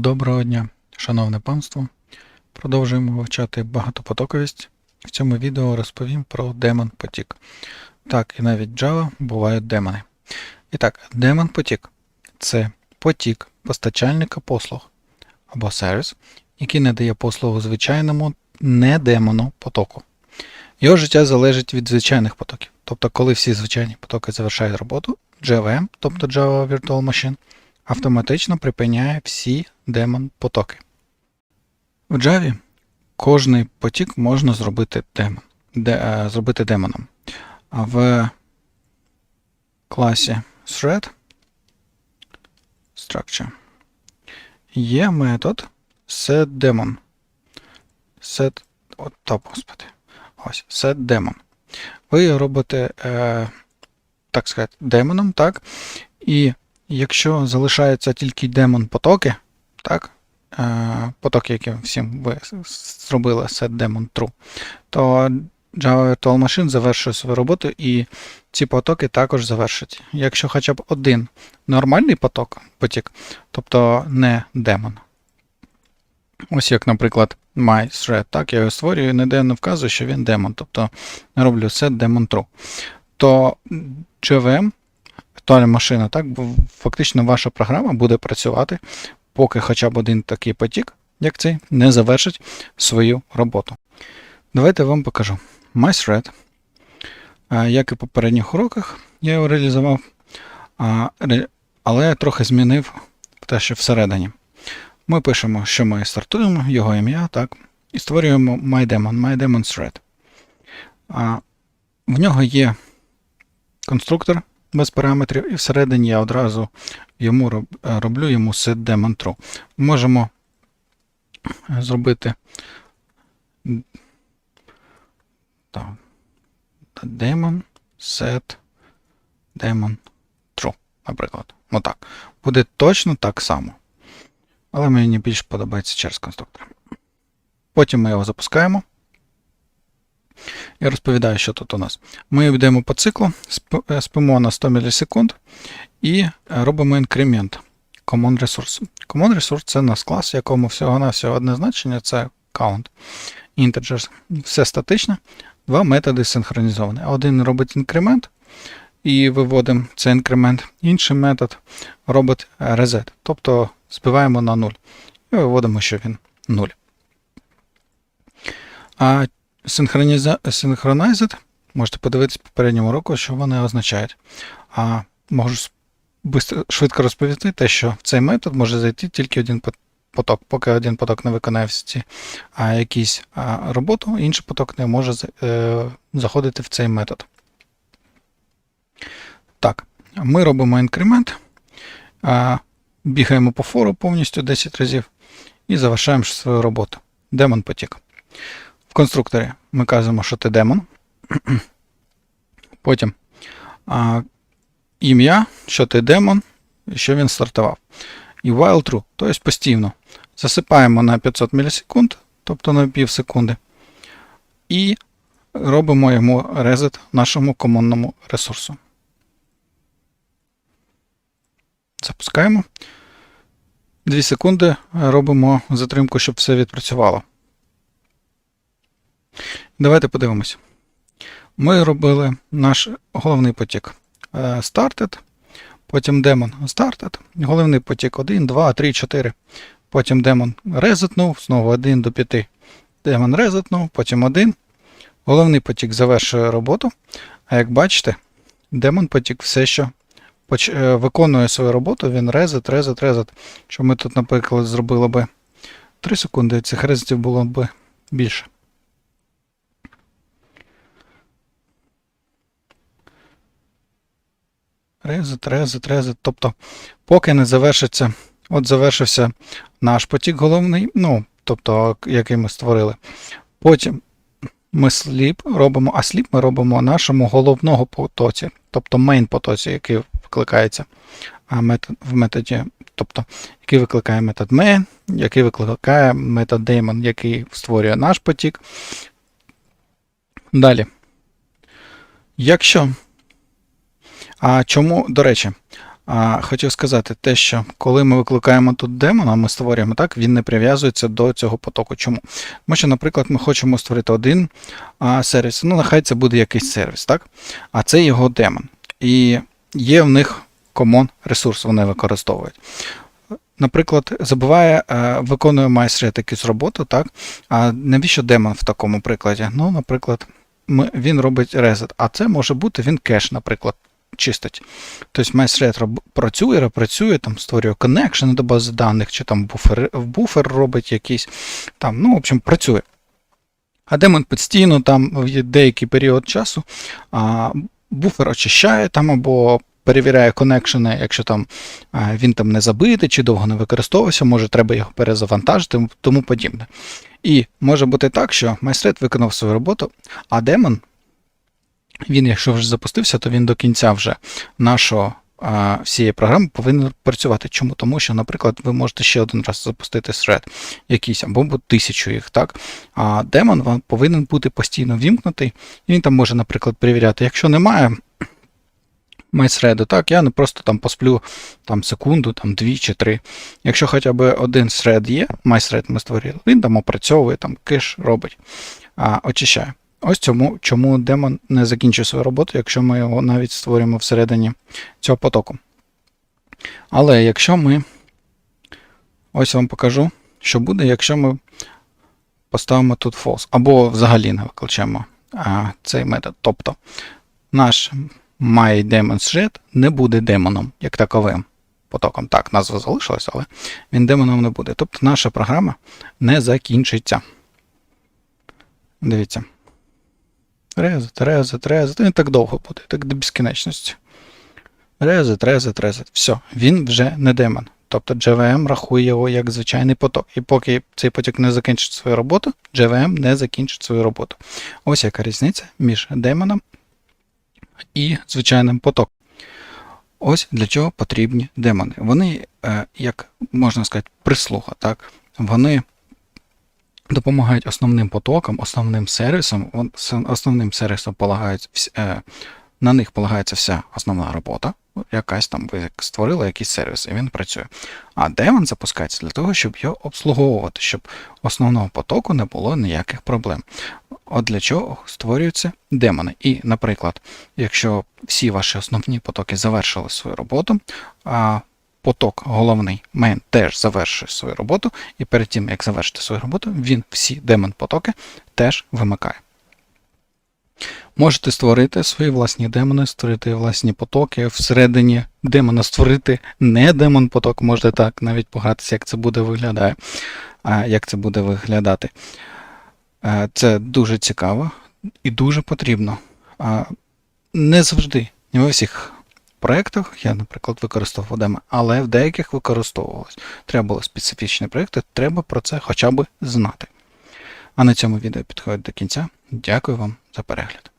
Доброго дня, шановне панство. Продовжуємо вивчати багатопотоковість. В цьому відео розповім про демон потік. Так, і навіть Java бувають демони. І так, демон потік це потік постачальника послуг або сервіс, який надає послугу звичайному не демону потоку. Його життя залежить від звичайних потоків. Тобто, коли всі звичайні потоки завершають роботу, JVM, тобто Java Virtual Machine, автоматично припиняє всі демон потоки. В Java кожний потік можна зробити демон, де, е, зробити демоном. А в класі thread structure є метод setDemon. Set, от, топ, господи. Ось, setDemon. Ви робите, е, так сказати, демоном, так? І якщо залишаються тільки демон потоки, так, е, потоки, які всім ви зробили set demon true, то Java Virtual Machine завершує свою роботу і ці потоки також завершать. Якщо хоча б один нормальний поток, потік, тобто не демон. Ось як, наприклад, myThread, так, я його створюю і ніде не вказую, що він демон, тобто роблю set demon true. То JVM віртуальна машина, так, фактично ваша програма буде працювати, поки хоча б один такий потік, як цей, не завершить свою роботу. Давайте я вам покажу. MyThread, як і в попередніх уроках, я його реалізував, але трохи змінив те, що всередині. Ми пишемо, що ми стартуємо, його ім'я, так, і створюємо MyDemon, MyDemon Thread. В нього є конструктор без параметрів, і всередині я одразу йому е, роблю йому setDemon true. Можемо е, зробити так, demon set demon true, наприклад. Отак. Буде точно так само. Але мені більше подобається через конструктор. Потім ми його запускаємо. Я розповідаю, що тут у нас. Ми йдемо по циклу, е, спимо на 100 мілісекунд і е, робимо інкремент common resource. Common resource це наш клас, в якому всього-навсього одне значення це count. Integers. Все статично, два методи синхронізовані. Один робить інкремент і виводимо цей інкремент. Інший метод робить е, reset, тобто збиваємо на 0 і виводимо, що він 0. А Synchronize, Synchronized, можете подивитись в попередньому року, що вони означають. А можу швидко розповісти те, що в цей метод може зайти тільки один поток. Поки один поток не виконає всі ці а, якісь а, роботу, інший поток не може е, заходити в цей метод. Так, ми робимо інкремент, а, бігаємо по фору повністю 10 разів і завершаємо свою роботу. Демон потік. В конструкторі ми кажемо, що ти демон. Потім а, ім'я, що ти демон, і що він стартував. І while true, тобто постійно. Засипаємо на 500 мілісекунд, тобто на пів секунди. І робимо йому резет нашому командному ресурсу. Запускаємо. 2 секунди робимо затримку, щоб все відпрацювало. Давайте подивимося. Ми робили наш головний потік е, started, потім демон started, головний потік 1, 2, 3, 4. Потім демон резетнув, знову 1 до 5. Демон резетнув, потім 1. Головний потік завершує роботу. А як бачите, демон потік все, поч- е, виконує свою роботу, він резет, резет, резет. Що ми тут, наприклад, зробили би 3 секунди, цих резетів було б більше. Резет, резет, резет. Тобто, поки не завершиться, от завершився наш потік головний, ну, тобто, який ми створили. Потім ми сліп робимо, а сліп ми робимо нашому головному потоці, тобто main потоці, який викликається в методі, тобто, який викликає метод main, який викликає метод daemon, який створює наш потік. Далі. Якщо а чому, до речі, А, хотів сказати те, що коли ми викликаємо тут демона, ми створюємо так, він не прив'язується до цього потоку. Чому? Тому що, наприклад, ми хочемо створити один а, сервіс, ну нехай це буде якийсь сервіс, так? А це його демон. І є в них common ресурс, вони використовують. Наприклад, забуває, е, виконує майстер якусь роботу, так? А навіщо демон в такому прикладі? Ну, наприклад, ми, він робить резет, а це може бути він кеш, наприклад, чистить. Тобто роб- працює, репрацює, там створює коннекшени до бази даних, чи там буфер, буфер робить якийсь, там, ну, в общем, працює. А демон постійно там в деякий період часу а, буфер очищає там або перевіряє коннекшени, якщо там він там не забитий чи довго не використовувався, може треба його перезавантажити, тому подібне. І може бути так, що майстрет виконав свою роботу, а демон, він, якщо вже запустився, то він до кінця вже нашого всієї програми повинен працювати. Чому? Тому що, наприклад, ви можете ще один раз запустити thread якийсь, або тисячу їх, так? А демон вам повинен бути постійно вімкнутий, він там може, наприклад, перевіряти. Якщо немає майсреду, так, я не просто там посплю там секунду, там дві чи три. Якщо хоча б один thread є, майсред ми створили, він там опрацьовує, там кеш робить, а, очищає. Ось цьому, чому демон не закінчує свою роботу, якщо ми його навіть створюємо всередині цього потоку. Але якщо ми. Ось вам покажу, що буде, якщо ми поставимо тут false, або взагалі не викличемо а, цей метод. Тобто наш myDemonShed не буде демоном як таковим потоком. Так, назва залишилась, але він демоном не буде. Тобто наша програма не закінчиться. Дивіться. Резет, резет, резет. Він так довго буде, так до безкінечності. Резет, резет, резет. Все, він вже не демон. Тобто JVM рахує його як звичайний поток. І поки цей потік не закінчить свою роботу, JVM не закінчить свою роботу. Ось яка різниця між демоном і звичайним потоком. Ось для чого потрібні демони. Вони, е, як можна сказати, прислуга, так? Вони допомагають основним потокам, основним сервісам. Основним сервісом полагають, е, на них полагається вся основна робота. Якась там ви створили якийсь сервіс, і він працює. А демон запускається для того, щоб його обслуговувати, щоб основного потоку не було ніяких проблем. От для чого створюються демони. І, наприклад, якщо всі ваші основні потоки завершили свою роботу, поток головний main теж завершує свою роботу, і перед тим, як завершити свою роботу, він всі демон-потоки теж вимикає. Можете створити свої власні демони, створити власні потоки, всередині демона створити не демон поток, можете так навіть погратися, як це буде виглядає, як це буде виглядати. Це дуже цікаво і дуже потрібно. Не завжди, не во всіх проєктах я, наприклад, використовував демо, але в деяких використовувалось. Треба було специфічні проєкти, треба про це хоча б знати. А на цьому відео підходить до кінця. Дякую вам за перегляд.